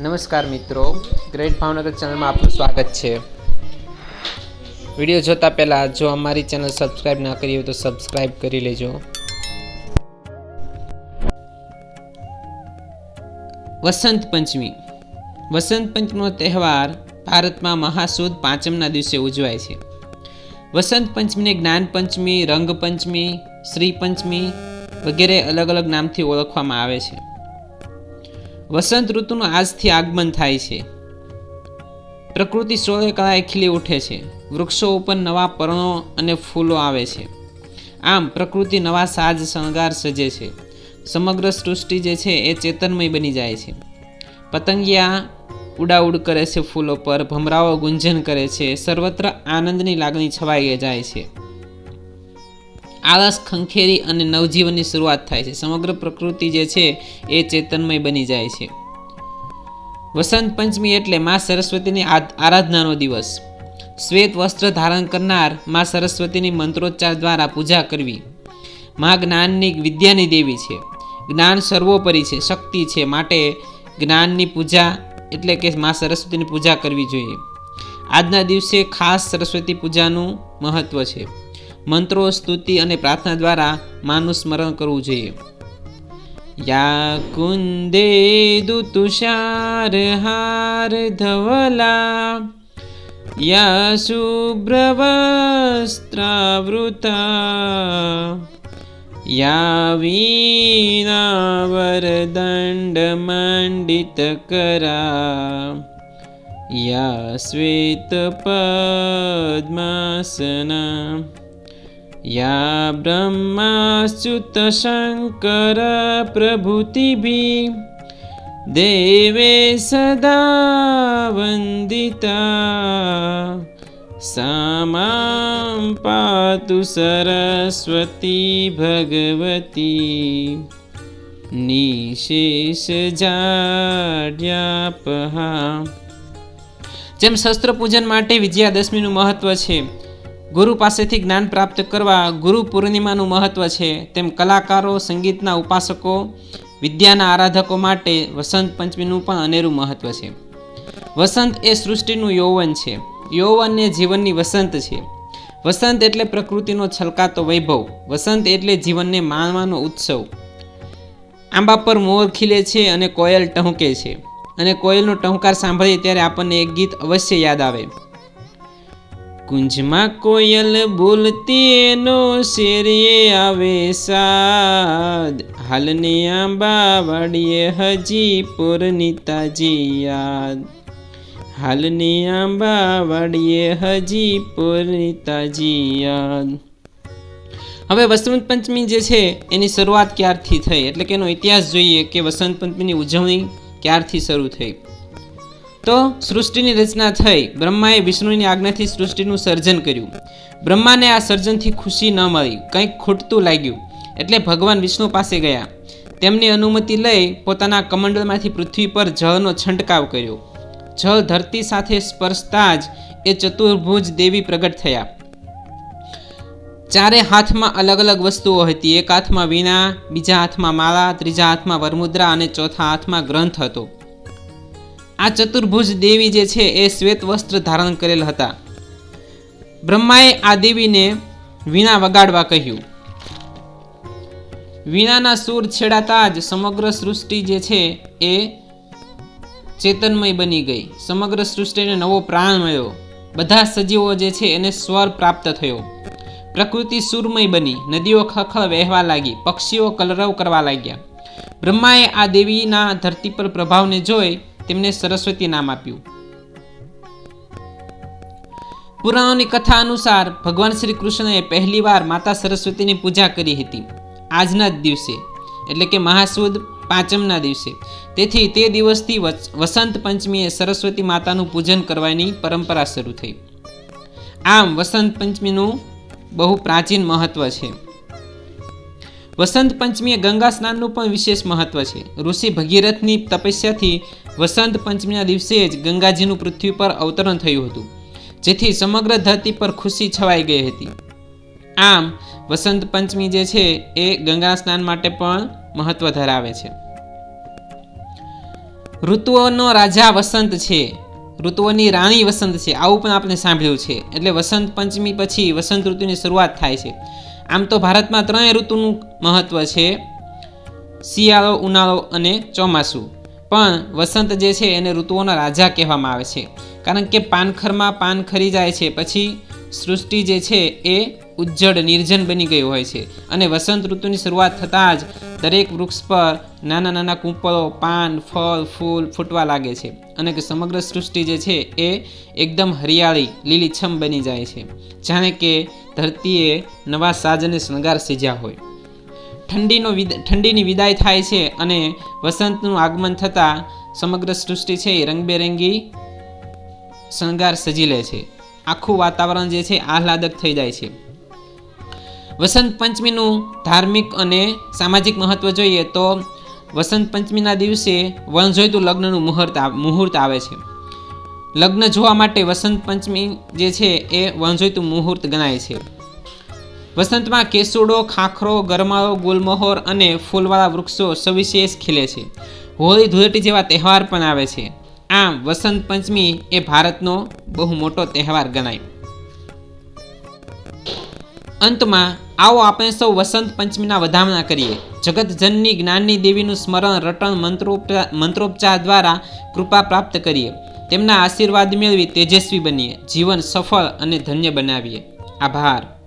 નમસ્કાર મિત્રો. ગ્રેટ ભાવનગર ચેનલમાં આપનું સ્વાગત છે. વીડિયો જોતા પહેલાં જો અમારી ચેનલ સબસ્ક્રાઈબ ના કરી હોય તો સબસ્ક્રાઈબ કરી લેજો. વસંત પંચમી. વસંત પંચમીનો તહેવાર ભારતમાં મહાસુદ પાંચમના દિવસે ઉજવાય છે. વસંત પંચમીને જ્ઞાન પંચમી, રંગ પંચમી, શ્રી પંચમી વગેરે અલગ અલગ નામથી ઓળખવામાં આવે છે. વસંત ઋતુનું આજથી આગમન થાય છે. પ્રકૃતિ સોળે કળાએ ખીલી ઉઠે છે. વૃક્ષો ઉપર નવા પર્ણો અને ફૂલો આવે છે. આમ પ્રકૃતિ નવા સાજ શણગાર સજે છે. સમગ્ર સૃષ્ટિ જે છે એ ચેતનમય બની જાય છે. પતંગિયા ઉડાઉડ કરે છે ફૂલો પર, ભમરાઓ ગુંજન કરે છે, સર્વત્ર આનંદની લાગણી છવાઈ જાય છે. આળસ, ખંખેરી અને નવજીવનની શરૂઆત થાય છે. સમગ્ર પ્રકૃતિ જે છે એ ચેતનમય બની જાય છે. વસંત પંચમી એટલે મા સરસ્વતીની આરાધનાનો દિવસ. શ્વેત વસ્ત્ર ધારણ કરનાર મા સરસ્વતીની મંત્રોચ્ચાર દ્વારા પૂજા કરવી. મા જ્ઞાનની વિદ્યાની દેવી છે. જ્ઞાન સર્વોપરી છે, શક્તિ છે. માટે જ્ઞાનની પૂજા એટલે કે મા સરસ્વતીની પૂજા કરવી જોઈએ. આજના દિવસે ખાસ સરસ્વતી પૂજાનું મહત્ત્વ છે. મંત્રો, સ્તુતિ અને પ્રાર્થના દ્વારા માનું સ્મરણ કરવું જોઈએ. યા કુંદે તુષાર હાર ધવલા યા શુભ્રવસ્ત્રાવૃતા યા વીણા વરદંડ મંડિત કરા યા શ્વેત પદ્માસના યા બ્રહ્માચ્યુત શંકર પ્રભૃતિભિ દેવે સદા વંદિતા સામાં પાતુ સરસ્વતી ભગવતી નિશેષ જાડ્યાપહા જેમ શસ્ત્ર પૂજન માટે વિજયાદશમીનું મહત્વ છે ગુરુ પાસેથી જ્ઞાન પ્રાપ્ત કરવા ગુરુ પૂર્ણિમાનું મહત્વ છે, તેમ કલાકારો, સંગીતના ઉપાસકો, વિદ્યાના આરાધકો માટે વસંત પંચમીનું પણ અનેરું મહત્વ છે. વસંત એ સૃષ્ટિનું યૌવન છે. યૌવન એ જીવનની વસંત છે. વસંત એટલે પ્રકૃતિનો છલકાતો વૈભવ. વસંત એટલે જીવનને માણવાનો ઉત્સવ. આંબા પર મોર ખીલે છે અને કોયલ ટહુકે છે. અને કોયલનો ટહુકાર સાંભળીએ ત્યારે આપણને એક ગીત અવશ્ય યાદ આવે. કુંજમાં કોયલ બોલતી એનો શેરીએ આવે સાદ. હાલની આંબા વાડીએ હજી પોરની તાજી યાદ. હાલની આંબા વાડીએ હજી પોરની તાજી યાદ. હવે વસંત પંચમી જે છે, એની શરૂઆત ક્યારથી થઈ? એટલે કે એનો ઇતિહાસ જોઈએ કે વસંત પંચમીની ઉજવણી ક્યારથી શરૂ થઈ? તો સૃષ્ટિની રચના થઈ. બ્રહ્માએ વિષ્ણુની આજ્ઞાથી સૃષ્ટિનું સર્જન કર્યું. બ્રહ્માને આ સર્જનથી ખુશી ન મળી. કંઈક ખૂટતું લાગ્યું. એટલે ભગવાન વિષ્ણુ પાસે ગયા. તેમની અનુમતિ લઈ પોતાના કમંડળમાંથી પૃથ્વી પર જળનો છંટકાવ કર્યો. જળ ધરતી સાથે સ્પર્શતા જ એ ચતુર્ભુજ દેવી પ્રગટ થયા. ચારે હાથમાં અલગ અલગ વસ્તુઓ હતી. એક હાથમાં વીણા, બીજા હાથમાં માળા, ત્રીજા હાથમાં વરમુદ્રા અને ચોથા હાથમાં ગ્રંથ હતો. આ ચતુર્ભુજ દેવી જે છે એ શ્વેત વસ્ત્ર ધારણ કરેલ હતા. બ્રહ્માએ આ દેવીને વીણા વગાડવા કહ્યું. વીણાના સૂર છેડાતા જ સમગ્ર સૃષ્ટિ જે છે એ ચેતનમય બની ગઈ. સમગ્ર સૃષ્ટિને નવો પ્રાણ મળ્યો. બધા સજીવો જે છે એને સ્વર પ્રાપ્ત થયો. પ્રકૃતિ સૂરમય બની. નદીઓ ખખળ વહેવા લાગી. પક્ષીઓ કલરવ કરવા લાગ્યા. બ્રહ્માએ આ દેવીના ધરતી પર પ્રભાવને જોઈ તેમને સરસ્વતી નામ આપ્યું. પુરાણોની કથા અનુસાર ભગવાન શ્રી કૃષ્ણએ પહેલીવાર માતા સરસ્વતીની પૂજા કરી હતી. આજના જ દિવસે, એટલે કે મહાસુદ પાંચમના દિવસે. તેથી તે દિવસથી વસંત પંચમીએ સરસ્વતી માતાનું પૂજન કરવાની પરંપરા શરૂ થઈ. આમ વસંત પંચમીનું બહુ પ્રાચીન મહત્વ છે. વસંત પંચમીએ ગંગા સ્નાનનું પણ વિશેષ મહત્વ છે. ઋષિ ભગીરથની તપસ્યાથી વસંત પંચમીના દિવસે જ ગંગાજીનું પૃથ્વી પર અવતરણ થયું હતું, જેથી સમગ્ર ધરતી પર ખુશી છવાઈ ગઈ હતી. આમ, વસંત પંચમી જે છે, એ ગંગા સ્નાન માટે પણ મહત્વ ધરાવે છે. ઋતુઓનો રાજા વસંત છે. ઋતુઓની રાણી વસંત છે. આવું પણ આપણે સાંભળ્યું છે. એટલે વસંત પંચમી પછી વસંત ઋતુની શરૂઆત થાય છે. આમ તો ભારતમાં ત્રણેય ઋતુનું મહત્ત્વ છે. શિયાળો, ઉનાળો અને ચોમાસું. પણ વસંત જે છે એને ઋતુઓના રાજા કહેવામાં આવે છે. કારણ કે પાનખરમાં પાન ખરી જાય છે, પછી સૃષ્ટિ જે છે એ ઉજ્જડ, નિર્જન બની ગયું હોય છે. અને વસંત ઋતુની શરૂઆત થતાં જ દરેક વૃક્ષ પર નાના નાના કૂંપળો, પાન, ફળ, ફૂલ ફૂટવા લાગે છે. અને કે સમગ્ર સૃષ્ટિ જે છે એ એકદમ હરિયાળી, લીલીછમ બની જાય છે. જાણે કે ધરતીએ નવા સાજ અને શણગાર સીજ્યા હોય. ઠંડીનો ઠંડીની વિદાય થાય છે અને વસંતનું આગમન થતાં સમગ્ર સૃષ્ટિ છે એ રંગબેરંગી શણગાર સજી લે છે. આખું વાતાવરણ જે છે આહલાદક થઈ જાય છે. વસંત પંચમીનું ધાર્મિક અને સામાજિક મહત્વ જોઈએ તો વસંત પંચમીના દિવસે વણજોઈતું લગ્નનું મુહૂર્ત મુહૂર્ત આવે છે. લગ્ન જોવા માટે વસંત પંચમી જે છે એ વણજોઈતું મુહૂર્ત ગણાય છે. વસંતમાં કેસુડો, ખાખરો, ગરમાળો, ગુલમહોર અને ફૂલવાળા વૃક્ષો સવિશેષ ખીલે છે. હોળી ધૂળેટી જેવા તહેવાર પણ આવે છે. આમ વસંત પંચમી એ ભારતનો બહુ મોટો તહેવાર ગણાય. અંતમાં આવો આપણે સૌ વસંત પંચમીના વધામણા કરીએ. જગતજનની જ્ઞાનની દેવીનું સ્મરણ રટણ મંત્રોપચાર મંત્રોપચાર દ્વારા કૃપા પ્રાપ્ત કરીએ. તેમના આશીર્વાદ મેળવી તેજસ્વી બનીએ. જીવન સફળ અને ધન્ય બનાવીએ. આભાર.